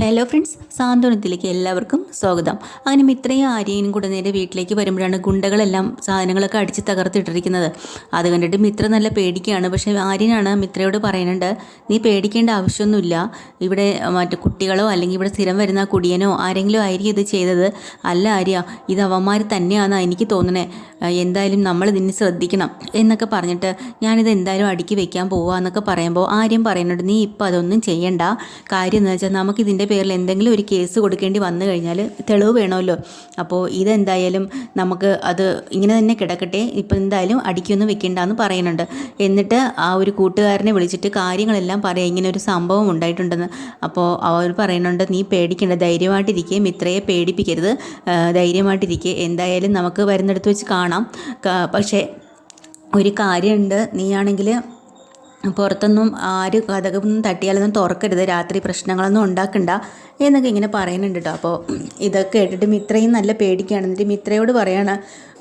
Hello friends സാന്ത്വനത്തിലേക്ക് എല്ലാവർക്കും സ്വാഗതം. അങ്ങനെ മിത്രയും ആര്യനും കൂടെ നേരെ വീട്ടിലേക്ക് വരുമ്പോഴാണ് ഗുണ്ടകളെല്ലാം സാധനങ്ങളൊക്കെ അടിച്ച് തകർത്തിട്ടിരിക്കുന്നത്. അത് കണ്ടിട്ട് മിത്ര നല്ല പേടിക്കുകയാണ്. പക്ഷേ ആര്യനാണ് മിത്രയോട് പറയുന്നുണ്ട് നീ പേടിക്കേണ്ട ആവശ്യമൊന്നുമില്ല. ഇവിടെ മറ്റു കുട്ടികളോ അല്ലെങ്കിൽ ഇവിടെ സ്ഥിരം വരുന്ന കുടിയനോ ആരെങ്കിലും ആയിരിക്കും ഇത് ചെയ്തത്. അല്ല ആര്യ ഇത് അവന്മാർ തന്നെയാണെന്നാണ് എനിക്ക് തോന്നണേ. എന്തായാലും നമ്മൾ ഇതിനെ ശ്രദ്ധിക്കണം. എന്നൊക്കെ പറഞ്ഞിട്ട് ഞാനിത് എന്തായാലും അടുക്കി വെക്കാൻ പോവുക എന്നൊക്കെ പറയുമ്പോൾ ആര്യം പറയുന്നുണ്ട് നീ ഇപ്പം അതൊന്നും ചെയ്യണ്ട. കാര്യം എന്ന് വെച്ചാൽ നമുക്കിതിന്റെ പേരിൽ എന്തെങ്കിലും ഒരു കേസ് കൊടുക്കേണ്ടി വന്നു കഴിഞ്ഞാൽ തെളിവ് വേണമല്ലോ. അപ്പോൾ ഇതെന്തായാലും നമുക്ക് അത് ഇങ്ങനെ തന്നെ കിടക്കട്ടെ. ഇപ്പം എന്തായാലും അടിക്കൊന്നും വെക്കേണ്ടെന്ന് പറയുന്നുണ്ട്. എന്നിട്ട് ആ ഒരു കൂട്ടുകാരനെ വിളിച്ചിട്ട് കാര്യങ്ങളെല്ലാം പറയാം. ഇങ്ങനെ ഒരു സംഭവം ഉണ്ടായിട്ടുണ്ടെന്ന്. അപ്പോൾ അവർ പറയുന്നുണ്ട് നീ പേടിക്കേണ്ട. ധൈര്യമായിട്ടിരിക്കുക മിത്രയെ പേടിപ്പിക്കരുത്. ധൈര്യമായിട്ടിരിക്കുക എന്തായാലും നമുക്ക് വരുന്നിടത്ത് വെച്ച് കാണാം. പക്ഷേ ഒരു കാര്യമുണ്ട്. നീയാണെങ്കിൽ പുറത്തൊന്നും ആര് കഥകൊന്നും തട്ടിയാലൊന്നും തുറക്കരുത്. രാത്രി പ്രശ്നങ്ങളൊന്നും ഉണ്ടാക്കണ്ട എന്നൊക്കെ ഇങ്ങനെ പറയുന്നുണ്ട് കേട്ടോ അപ്പോൾ ഇതൊക്കെ കേട്ടിട്ട് മിത്രയും നല്ല പേടിക്കുകയാണ് എന്നിട്ട് മിത്രയോട് പറയാണ്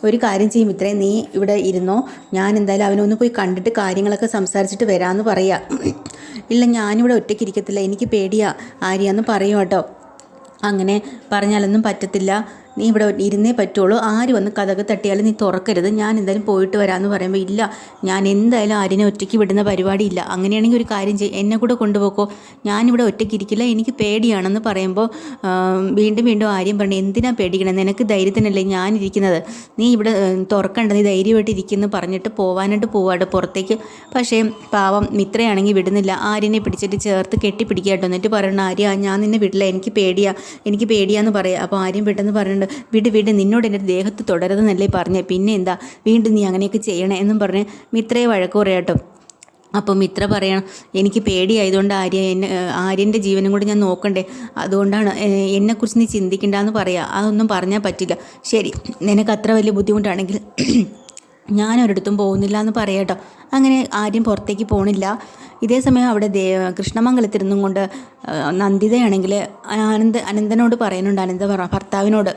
ഒരു കാര്യം ചെയ്യും മിത്രേ നീ ഇവിടെ ഇരുന്നോ. ഞാൻ എന്തായാലും അവനൊന്ന് പോയി കണ്ടിട്ട് കാര്യങ്ങളൊക്കെ സംസാരിച്ചിട്ട് വരാമെന്ന് പറയുക ഇല്ല ഞാനിവിടെ ഒറ്റയ്ക്ക് ഇരിക്കത്തില്ല. എനിക്ക് പേടിയാ ആര്യാന്ന് പറയും കേട്ടോ അങ്ങനെ പറഞ്ഞാലൊന്നും പറ്റത്തില്ല. നീ ഇവിടെ ഇരുന്നേ പറ്റുള്ളൂ. ആര് വന്ന് കഥക് തട്ടിയാലും നീ തുറക്കരുത്. ഞാൻ എന്തായാലും പോയിട്ട് വരാമെന്ന് പറയുമ്പോൾ ഇല്ല. ഞാൻ എന്തായാലും ആരിനെ ഒറ്റയ്ക്ക് വിടുന്ന പരിപാടിയില്ല. അങ്ങനെയാണെങ്കിൽ ഒരു കാര്യം ചെയ്യും. എന്നെ കൂടെ കൊണ്ടുപോക്കോ. ഞാനിവിടെ ഒറ്റയ്ക്ക് ഇരിക്കില്ല. എനിക്ക് പേടിയാണെന്ന് പറയുമ്പോൾ വീണ്ടും വീണ്ടും ആര്യം പറഞ്ഞു എന്തിനാ പേടിക്കണം? നിനക്ക് ധൈര്യത്തിനല്ലേ ഞാനിരിക്കുന്നത് നീ ഇവിടെ തുറക്കണ്ട. നീ ധൈര്യമായിട്ട് ഇരിക്കുന്നു പറഞ്ഞിട്ട് പോവാനായിട്ട് പോവാട്ടോ പുറത്തേക്ക്? പക്ഷേ പാവം മിത്രയാണെങ്കിൽ വിടുന്നില്ല. ആര്യനെ പിടിച്ചിട്ട് ചേർത്ത് കെട്ടിപ്പിടിക്കാട്ടോ. എന്നിട്ട് പറയണം ആര്യ ഞാൻ നിന്നെ വിടില്ല. എനിക്ക് പേടിയാ. എനിക്ക് പേടിയാന്ന് പറയാം. അപ്പോൾ ആര്യം പെട്ടെന്ന് പറയുന്നുണ്ട് വിട് വിട് നിന്നോട് എന്റെ ദേഹത്ത് തുടരുതെന്നല്ലേ പറഞ്ഞേ. പിന്നെ എന്താ? വീണ്ടും നീ അങ്ങനെയൊക്കെ ചെയ്യണേ എന്നും പറഞ്ഞ് മിത്രയെ വഴക്ക് പറയാട്ടോ അപ്പം മിത്ര പറയണം എനിക്ക് പേടിയായതുകൊണ്ട് ആര്യ എന്നെ ആര്യന്റെ ജീവനും കൂടി ഞാൻ നോക്കണ്ടേ. അതുകൊണ്ടാണ് എന്നെക്കുറിച്ച് നീ ചിന്തിക്കണ്ടെന്ന് പറയാം. അതൊന്നും പറഞ്ഞാൽ പറ്റില്ല. ശരി നിനക്ക് അത്ര വലിയ ബുദ്ധിമുട്ടാണെങ്കിൽ ഞാൻ ഒരിടത്തും പോകുന്നില്ല എന്ന് പറയട്ടോ. അങ്ങനെ ആരും പുറത്തേക്ക് പോണില്ല. ഇതേ സമയം അവിടെ ദേ കൃഷ്ണമംഗലത്തിരുന്നും കൊണ്ട് നന്ദിതയാണെങ്കിൽ ആനന്ദ അനന്തനോട് പറയുന്നുണ്ട് അനന്ത ഭർത്താവിനോട്.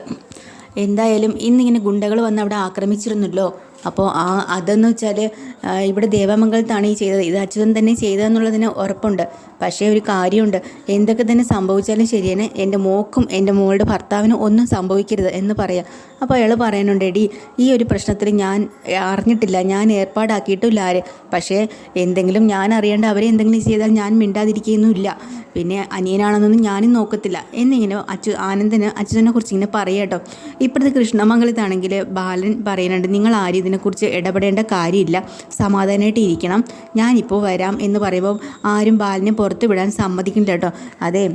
എന്തായാലും ഇന്നിങ്ങനെ ഗുണ്ടകൾ വന്ന് അവിടെ ആക്രമിച്ചിരുന്നല്ലോ. അപ്പോൾ ആ അതെന്ന് വെച്ചാൽ ഇവിടെ ദേവമംഗലത്താണ് ഈ ചെയ്തത്. ഇത് അച്യുതൻ തന്നെ ചെയ്തതെന്നുള്ളതിന് ഉറപ്പുണ്ട്. പക്ഷേ ഒരു കാര്യമുണ്ട്. എന്തൊക്കെ തന്നെ സംഭവിച്ചാലും ശരിയാണ് എന്റെ മോക്കും എന്റെ മോളുടെ ഭർത്താവിനും ഒന്നും സംഭവിക്കരുത് എന്ന് പറയാം. അപ്പോൾ അയാൾ പറയാനുണ്ട് എടി ഈ ഒരു പ്രശ്നത്തിൽ ഞാൻ അറിഞ്ഞിട്ടില്ല. ഞാൻ ഏർപ്പാടാക്കിയിട്ടില്ല ആര്. പക്ഷേ എന്തെങ്കിലും ഞാൻ അറിയേണ്ട അവരെ എന്തെങ്കിലും ചെയ്താൽ ഞാൻ മിണ്ടാതിരിക്കുകയൊന്നുമില്ല. പിന്നെ അനിയനാണെന്നൊന്നും ഞാനും നോക്കത്തില്ല. എന്നിങ്ങനെ അച്ചു ആനന്ദന് അച്യുതനെ കുറിച്ച് ഇങ്ങനെ പറയാട്ടോ ഇപ്പോഴത്തെ കൃഷ്ണമംഗലത്താണെങ്കിൽ ബാലൻ പറയുന്നുണ്ട് നിങ്ങൾ ആരും ഇതിനെക്കുറിച്ച് ഇടപെടേണ്ട കാര്യമില്ല. സമാധാനമായിട്ട് ഇരിക്കണം. ഞാനിപ്പോൾ വരാം എന്ന് പറയുമ്പോൾ ആരും ബാലിനെ പുറത്ത് വിടാൻ സമ്മതിക്കില്ല കേട്ടോ അതെ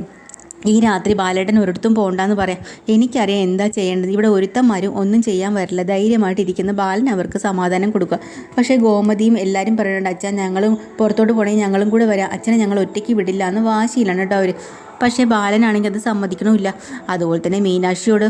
ഈ രാത്രി ബാലേട്ടൻ ഒരിടത്തും പോകണ്ടെന്ന് പറയാം. എനിക്കറിയാം എന്താ ചെയ്യേണ്ടത്. ഇവിടെ ഒരുത്തന്മാരും ഒന്നും ചെയ്യാൻ വരില്ല. ധൈര്യമായിട്ട് ഇരിക്കുന്ന ബാലൻ അവർക്ക് സമാധാനം കൊടുക്കുക. പക്ഷേ ഗോമതിയും എല്ലാവരും പറയുന്നുണ്ട് അച്ഛൻ ഞങ്ങളും പുറത്തോട്ട് പോകണമെങ്കിൽ ഞങ്ങളും കൂടെ വരാം. അച്ഛനെ ഞങ്ങൾ ഒറ്റയ്ക്ക് വിടില്ല എന്ന് വാശിയിലാണ് കേട്ടോ അവർ പക്ഷേ ബാലനാണെങ്കിൽ അത് സമ്മതിക്കണമില്ല. അതുപോലെ തന്നെ മീനാക്ഷിയോട്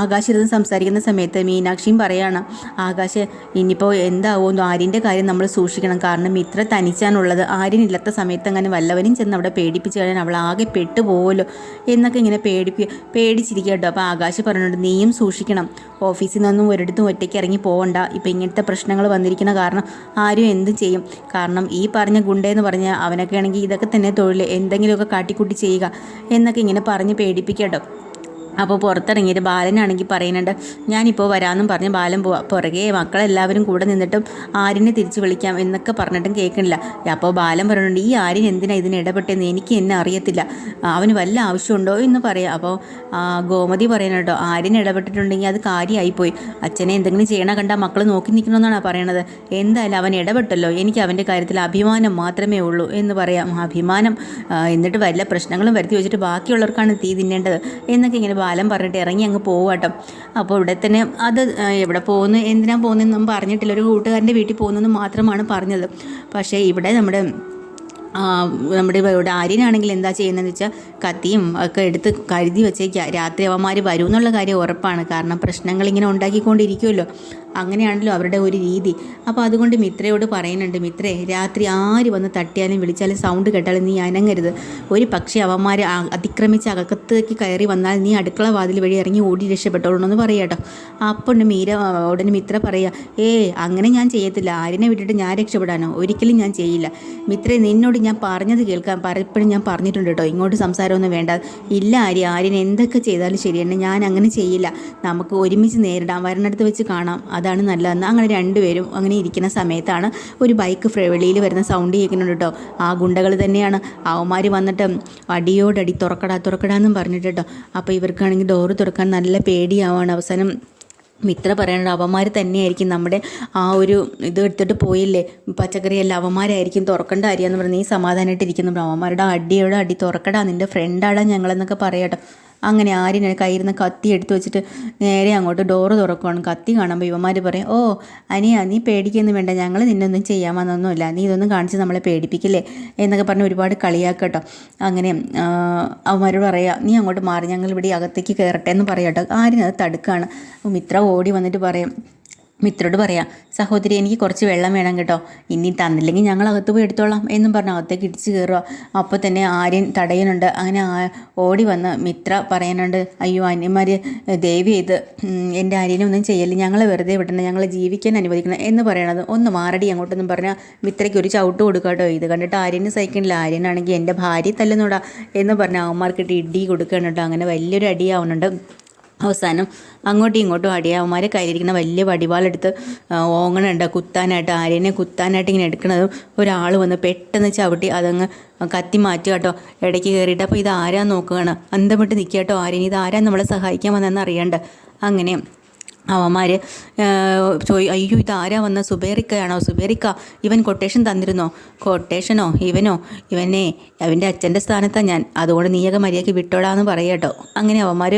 ആകാശിരുന്ന് സംസാരിക്കുന്ന സമയത്ത് മീനാക്ഷിയും പറയാണ് ആകാശ് ഇനിയിപ്പോൾ എന്താവുമെന്നോ ആര്യന്റെ കാര്യം നമ്മൾ സൂക്ഷിക്കണം. കാരണം ഇത്ര തനിച്ചാണുള്ളത്. ആര്യനില്ലാത്ത സമയത്ത് അങ്ങനെ വല്ലവനും ചെന്ന് അവിടെ പേടിപ്പിച്ച് കഴിഞ്ഞാൽ അവൾ ആകെ പെട്ടുപോകുമല്ലോ എന്നൊക്കെ ഇങ്ങനെ പേടിപ്പി പേടിച്ചിരിക്കുക കേട്ടോ. അപ്പോൾ ആകാശ് പറഞ്ഞിട്ടുണ്ട് നീയും സൂക്ഷിക്കണം. ഓഫീസിൽ നിന്നൊന്നും ഒരിടത്തും ഒറ്റയ്ക്ക് ഇറങ്ങി പോകണ്ട ഇപ്പം ഇങ്ങനത്തെ പ്രശ്നങ്ങൾ വന്നിരിക്കുന്ന കാരണം ആരും എന്തും ചെയ്യും. കാരണം ഈ പറഞ്ഞ ഗുണ്ടെന്ന് പറഞ്ഞാൽ അവനൊക്കെ ആണെങ്കിൽ ഇതൊക്കെ തന്നെ തൊഴിൽ എന്തെങ്കിലുമൊക്കെ കാട്ടിക്കൂട്ടി ചെയ്യുക എന്നൊക്കെ ഇങ്ങനെ പറഞ്ഞ് പേടിപ്പിക്കട്ടോ അപ്പോൾ പുറത്തിറങ്ങിയിട്ട് ബാലനാണെങ്കിൽ പറയുന്നുണ്ട് ഞാനിപ്പോൾ വരാമെന്നും പറഞ്ഞ് ബാലൻ പുറകെ മക്കളെല്ലാവരും കൂടെ നിന്നിട്ടും ആര്യനെ തിരിച്ചു വിളിക്കാം എന്നൊക്കെ പറഞ്ഞിട്ടും കേൾക്കണില്ല അപ്പോൾ ബാലൻ പറയുന്നുണ്ട് ഈ ആര്യൻ എന്തിനാ ഇതിന് ഇടപെട്ടെന്ന്? എനിക്ക് എന്നെ അറിയത്തില്ല. അവന് വല്ല ആവശ്യമുണ്ടോ എന്ന് പറയാം. അപ്പോൾ ഗോമതി പറയുന്നുണ്ടോ ആര്യൻ ഇടപെട്ടിട്ടുണ്ടെങ്കിൽ അത് കാര്യമായിപ്പോയി അച്ഛനെ എന്തെങ്കിലും ചെയ്യണ കണ്ടാൽ മക്കൾ നോക്കി നിൽക്കണമെന്നാണ് പറയണത്. എന്തായാലും അവൻ ഇടപെട്ടല്ലോ. എനിക്ക് അവന്റെ കാര്യത്തിൽ അഭിമാനം മാത്രമേ ഉള്ളൂ എന്ന് പറയാം. അഭിമാനം എന്നിട്ട് വല്ല പ്രശ്നങ്ങളും വരുത്തി വെച്ചിട്ട് ബാക്കിയുള്ളവർക്കാണ് തീ തിന്നേണ്ടത് എന്നൊക്കെ ഇങ്ങനെ ബാലൻ പറഞ്ഞിട്ട് ഇറങ്ങി അങ്ങ് പോവാട്ടോ അപ്പോൾ ഇവിടെ തന്നെ അത് എവിടെ പോകുന്നു എന്തിനാണ് പോകുന്നതെന്നും പറഞ്ഞിട്ടില്ല. ഒരു കൂട്ടുകാരന്റെ വീട്ടിൽ പോകുന്നെന്ന് മാത്രമാണ് പറഞ്ഞത്. പക്ഷേ ഇവിടെ നമ്മുടെ നമ്മുടെ ഇവിടെ ആര്യനാണെങ്കിൽ എന്താ ചെയ്യുന്നതെന്ന് വെച്ചാൽ കത്തിയും ഒക്കെ എടുത്ത് കരുതി വെച്ചേക്കുക രാത്രി അവന്മാർ വരും എന്നുള്ള കാര്യം ഉറപ്പാണ്. കാരണം പ്രശ്നങ്ങൾ ഇങ്ങനെ ഉണ്ടാക്കിക്കൊണ്ടിരിക്കുമല്ലോ അങ്ങനെയാണല്ലോ അവരുടെ ഒരു രീതി. അപ്പോൾ അതുകൊണ്ട് മിത്രയോട് പറയുന്നുണ്ട് മിത്രേ രാത്രി ആര് വന്ന് തട്ടിയാലും വിളിച്ചാലും സൗണ്ട് കേട്ടാലും നീ അനങ്ങരുത്. ഒരു പക്ഷേ അവന്മാർ അതിക്രമിച്ച് അകത്തേക്ക് കയറി വന്നാൽ നീ അടുക്കള വാതിൽ വഴി ഇറങ്ങി ഓടി രക്ഷപ്പെട്ടോളൂ എന്ന് പറയാട്ടോ അപ്പോൾ മീര ആ, ഉടനെ മിത്ര പറയുക ഏ അങ്ങനെ ഞാൻ ചെയ്യത്തില്ല. ആരിനെ വിട്ടിട്ട് ഞാൻ രക്ഷപ്പെടാനോ? ഒരിക്കലും ഞാൻ ചെയ്യില്ല. മിത്രേ നിന്നോട് ഞാൻ പറഞ്ഞത് കേൾക്കാൻ പലപ്പോഴും ഞാൻ പറഞ്ഞിട്ടുണ്ട് കേട്ടോ. ഇങ്ങോട്ട് സംസാരമൊന്നും വേണ്ട. ഇല്ല ആര്യ ആര്യൻ എന്തൊക്കെ ചെയ്താലും ശരിയാണ് ഞാൻ അങ്ങനെ ചെയ്യില്ല. നമുക്ക് ഒരുമിച്ച് നേരിടാം. വരണടുത്ത് വെച്ച് കാണാം. അതാണ് നല്ലതെന്ന്. അങ്ങനെ രണ്ടുപേരും അങ്ങനെ ഇരിക്കുന്ന സമയത്താണ് ഒരു ബൈക്ക് വെളിയിൽ വരുന്ന സൗണ്ട് കേൾക്കുന്നുണ്ട് കേട്ടോ. ആ ഗുണ്ടകൾ തന്നെയാണ്. അവന്മാർ വന്നിട്ട് അടിയോടടി തുറക്കടാ തുറക്കടാന്നും പറഞ്ഞിട്ട് കേട്ടോ. അപ്പോൾ ഇവർക്കാണെങ്കിൽ ഡോറ് തുറക്കാൻ നല്ല പേടിയാവാണ് അവസാനം. മിത്ര പറയണത് അവന്മാർ തന്നെയായിരിക്കും നമ്മുടെ ആ ഒരു ഇത് എടുത്തിട്ട് പോയില്ലേ? പച്ചക്കറിയെല്ലാം അവന്മാരായിരിക്കും തുറക്കേണ്ട കാര്യമെന്ന് പറഞ്ഞ് നീ സമാധാനമായിട്ട് ഇരിക്കുന്നു അവന്മാരുടെ അടിയോടെ അടി തുറക്കടാ നിന്റെ ഫ്രണ്ടാടാ ഞങ്ങളെന്നൊക്കെ പറയാട്ടോ അങ്ങനെ ആര്യനെ കയ്യിൽ നിന്ന് കത്തി എടുത്തു വെച്ചിട്ട് നേരെ അങ്ങോട്ട് ഡോറ് തുറക്കുവാണ്. കത്തി കാണുമ്പോൾ ഇവന്മാർ പറയും ഓ അനിയ നീ പേടിക്കൊന്നും വേണ്ട. ഞങ്ങൾ നിന്നൊന്നും ചെയ്യാമെന്നൊന്നുമില്ല നീ ഇതൊന്നും കാണിച്ച് നമ്മളെ പേടിപ്പിക്കില്ലേ? എന്നൊക്കെ പറഞ്ഞ് ഒരുപാട് കളിയാക്കട്ടോ അങ്ങനെ അവന്മാരോട് പറയാം നീ അങ്ങോട്ട് മാറി. ഞങ്ങൾ ഇവിടെ അകത്തേക്ക് കയറട്ടെ എന്ന് പറയാട്ടോ ആര്യനത് തടുക്കുകയാണ് മിത്ര ഓടി വന്നിട്ട് പറയും മിത്രോട് പറയാം സഹോദരി എനിക്ക് കുറച്ച് വെള്ളം വേണം കേട്ടോ. ഇനി തന്നില്ലെങ്കിൽ ഞങ്ങൾ അകത്ത് പോയി എടുത്തോളാം എന്നും പറഞ്ഞ് അകത്തേക്ക് ഇടിച്ച് കയറുക അപ്പോൾ തന്നെ ആര്യൻ തടയുന്നുണ്ട്. അങ്ങനെ ഓടി വന്ന് മിത്ര പറയാനുണ്ട് അയ്യോ അന്യന്മാർ ദേവി ചെയ്ത് എന്റെ ആര്യനെ ഒന്നും ചെയ്യല്ല. ഞങ്ങളെ വെറുതെ വിടണം ഞങ്ങളെ ജീവിക്കാൻ അനുവദിക്കണം എന്ന് പറയണത് ഒന്ന് മാറടി അങ്ങോട്ടൊന്നും പറഞ്ഞാൽ മിത്രയ്ക്ക് ഒരു ചവിട്ട് കൊടുക്കുക കേട്ടോ. ഇത് കണ്ടിട്ട് ആര്യന് സഹിക്കണില്ല. ആര്യനാണെങ്കിൽ എന്റെ ഭാര്യ തല്ലുന്നൂടാ എന്ന് പറഞ്ഞാൽ അവന്മാർക്കിട്ട് ഇടി കൊടുക്കണം കേട്ടോ. അങ്ങനെ വലിയൊരു അടിയാവുന്നുണ്ട്. അവസാനം അങ്ങോട്ടും ഇങ്ങോട്ടും അടിയാവന്മാരെ കയ്യിലിരിക്കുന്ന വലിയ വടിവാളെടുത്ത് ഓങ്ങണുണ്ട്. കുത്താനായിട്ട് ആര്യനെ കുത്താനായിട്ട് ഇങ്ങനെ എടുക്കുന്നതും ഒരാൾ വന്ന് പെട്ടെന്ന് ചവിട്ടി അതങ്ങ് കത്തി മാറ്റുക കേട്ടോ. ഇടയ്ക്ക് കയറിയിട്ട് അപ്പോൾ ഇത് ആരാ നോക്കുകയാണ്. അന്തം നിൽക്കുക കേട്ടോ ആര്യൻ. ഇത് ആരാ നമ്മളെ സഹായിക്കാൻ വന്നതെന്ന് അറിയണ്ട. അങ്ങനെ അവന്മാർ ചോയ് അയ്യോ ഇതാരാ വന്ന? സുബേറിക്കയാണോ? സുബേറിക്ക ഇവൻ കൊട്ടേഷൻ തന്നിരുന്നോ? കൊട്ടേഷനോ ഇവനോ? ഇവനെ അവന്റെ അച്ഛന്റെ സ്ഥാനത്താണ് ഞാൻ. അതുകൊണ്ട് നീയൊക്കെ മര്യാദയ്ക്ക് വിട്ടോടാന്ന് പറയട്ടോ അങ്ങനെ അവന്മാർ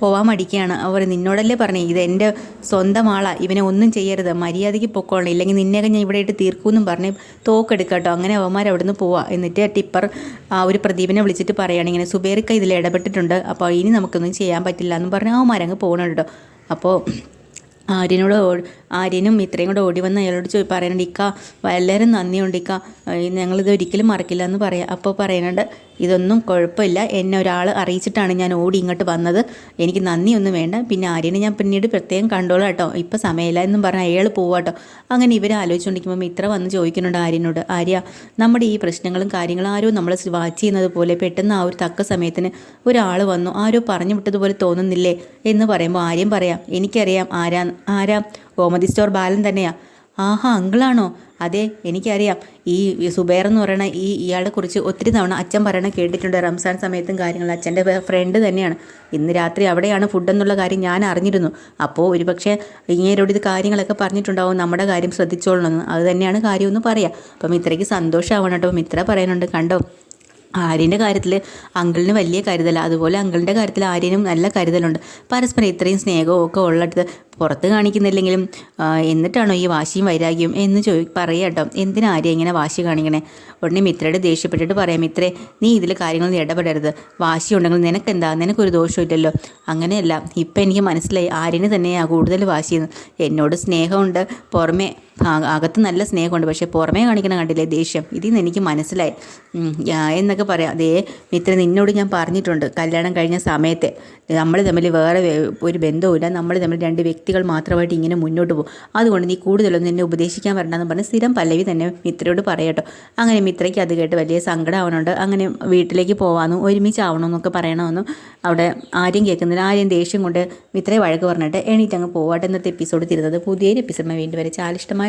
പോവാൻ മടിക്കുകയാണ്. അവർ നിന്നോടല്ലേ പറഞ്ഞേ ഇത് എന്റെ സ്വന്തം ആളാ ഇവനെ ഒന്നും ചെയ്യരുത്. മര്യാദയ്ക്ക് പൊക്കോളണം. ഇല്ലെങ്കിൽ നിന്നെയൊക്കെ ഞാൻ ഇവിടെ ഇട്ട് തീർക്കുമെന്നും പറഞ്ഞ് തോക്കെടുക്കട്ടോ അങ്ങനെ അവന്മാർ അവിടുന്ന് പോവാ. എന്നിട്ട് ടിപ്പർ ആ ഒരു പ്രദീപിനെ വിളിച്ചിട്ട് പറയുകയാണ് ഇങ്ങനെ സുബേറിക്ക ഇതിൽ ഇടപെട്ടിട്ടുണ്ട്. അപ്പോൾ ഇനി നമുക്കൊന്നും ചെയ്യാൻ പറ്റില്ല എന്ന് പറഞ്ഞ് അവന്മാരങ്ങ് പോകണം കേട്ടോ. അപ്പോൾ ആര്യനോട് ആര്യനും ഇത്രയും കൂടെ ഓടി വന്ന് അയാളോട് ചോദി പറയുന്നുണ്ട് ഇക്ക വളരെ നന്ദിയുണ്ട് ഇക്ക. ഞങ്ങളിത് ഒരിക്കലും മറക്കില്ല എന്ന് പറയാം. അപ്പോൾ പറയുന്നുണ്ട് ഇതൊന്നും കുഴപ്പമില്ല എന്നെ ഒരാൾ അറിയിച്ചിട്ടാണ് ഞാൻ ഓടി ഇങ്ങോട്ട് വന്നത്. എനിക്ക് നന്ദിയൊന്നും വേണ്ട. പിന്നെ ആര്യനെ ഞാൻ പിന്നീട് പ്രത്യേകം കണ്ടോളാം കേട്ടോ. ഇപ്പം സമയമില്ല എന്നും പറഞ്ഞാൽ അയാൾ പോവാട്ടോ അങ്ങനെ ഇവർ ആലോചിച്ചുകൊണ്ടിരിക്കുമ്പോൾ ഇത്ര വന്ന് ചോദിക്കുന്നുണ്ട് ആര്യനോട്. ആര്യ നമ്മുടെ ഈ പ്രശ്നങ്ങളും കാര്യങ്ങളും ആരോ നമ്മൾ വാച്ച് ചെയ്യുന്നത് പോലെ പെട്ടെന്ന് ആ ഒരു തക്ക സമയത്തിന് ഒരാൾ വന്നു. ആരോ പറഞ്ഞു വിട്ടതുപോലെ തോന്നുന്നില്ലേ? എന്ന് പറയുമ്പോൾ ആര്യം പറയാം എനിക്കറിയാം ആരാ ആരാ? ഗോമതി സ്റ്റോർ ബാലൻ തന്നെയാ. ആഹാ അങ്കിളാണോ? അതെ എനിക്കറിയാം. ഈ സുബേർ എന്ന് പറയുന്ന ഈ ഇയാളെ കുറിച്ച് ഒത്തിരി തവണ അച്ഛൻ പറയണ കേട്ടിട്ടുണ്ട്. റംസാൻ സമയത്തും കാര്യങ്ങൾ. അച്ഛന്റെ ഫ്രണ്ട് തന്നെയാണ്. ഇന്ന് രാത്രി അവിടെയാണ് ഫുഡ് എന്നുള്ള കാര്യം ഞാൻ അറിഞ്ഞിരുന്നു. അപ്പോൾ ഒരുപക്ഷെ ഇങ്ങേരോട് ഇത് കാര്യങ്ങളൊക്കെ പറഞ്ഞിട്ടുണ്ടാവും. നമ്മുടെ കാര്യം ശ്രദ്ധിച്ചോളണമെന്ന് അത് തന്നെയാണ് കാര്യമെന്ന് പറയാം. അപ്പം ഇത്രയ്ക്ക് സന്തോഷമാവണം കേട്ടോ. മിത്ര പറയുന്നുണ്ട് കണ്ടോ? ആര്യന്റെ കാര്യത്തിൽ അങ്കിളിന് വലിയ കരുതല. അതുപോലെ അങ്കിളിന്റെ കാര്യത്തിൽ ആര്യനും നല്ല കരുതലുണ്ട്. പരസ്പരം ഇത്രയും സ്നേഹവും ഒക്കെ ഉള്ളിടത്ത് പുറത്ത് കാണിക്കുന്നില്ലെങ്കിലും എന്നിട്ടാണോ ഈ വാശിയും വൈരാഗ്യവും എന്ന് ചോദി പറയട്ടോ എന്തിനാ ആര്യ ഇങ്ങനെ വാശി കാണിക്കണേ? ഉടനെ മിത്രയുടെ ദേഷ്യപ്പെട്ടിട്ട് പറയാം മിത്രേ നീ ഇതിൽ കാര്യങ്ങൾ ഇടപെടരുത്. വാശി ഉണ്ടെങ്കിൽ നിനക്കെന്താ? നിനക്കൊരു ദോഷമില്ലല്ലോ അങ്ങനെയല്ല. ഇപ്പം എനിക്ക് മനസ്സിലായി ആര്യന് തന്നെയാണ് കൂടുതൽ വാശിയെന്ന്. എന്നോട് സ്നേഹമുണ്ട്. പുറമേ അകത്ത് നല്ല സ്നേഹമുണ്ട്. പക്ഷേ പുറമേ കാണിക്കണം കണ്ടില്ലേ ദേഷ്യം? ഇതിൽ നിന്ന് എനിക്ക് മനസ്സിലായി. എന്നൊക്കെ പറയാം. അതേ മിത്ര നിന്നോട് ഞാൻ പറഞ്ഞിട്ടുണ്ട്. കല്യാണം കഴിഞ്ഞ സമയത്തെ നമ്മൾ തമ്മിൽ വേറെ ഒരു ബന്ധവുമില്ല. നമ്മൾ തമ്മിൽ രണ്ട് വ്യക്തികൾ മാത്രമായിട്ട് ഇങ്ങനെ മുന്നോട്ട് പോകും. അതുകൊണ്ട് നീ കൂടുതലൊന്നും എന്നെ ഉപദേശിക്കാൻ വരണ്ടെന്ന് പറഞ്ഞ് സ്ഥിരം പല്ലവി തന്നെ മിത്രയോട് പറയട്ടോ അങ്ങനെ മിത്രയ്ക്ക് അത് കേട്ട് വലിയ സങ്കടം ആവണുണ്ട്. അങ്ങനെ വീട്ടിലേക്ക് പോകാമെന്നും ഒരുമിച്ചാവണമെന്നൊക്കെ പറയണമെന്നും അവിടെ ആരും കേൾക്കുന്നില്ല. ആരും ദേഷ്യം കൊണ്ട് മിത്രയെ വഴക്ക് പറഞ്ഞിട്ട് എണീറ്റ് അങ്ങ് പോവാട്ടെ. എന്നത്തെ എപ്പിസോഡ് തിരുന്നത് പുതിയൊരു എപ്പിസോഡ് വേണ്ടി വരെ ചാലിഷ്ടമായ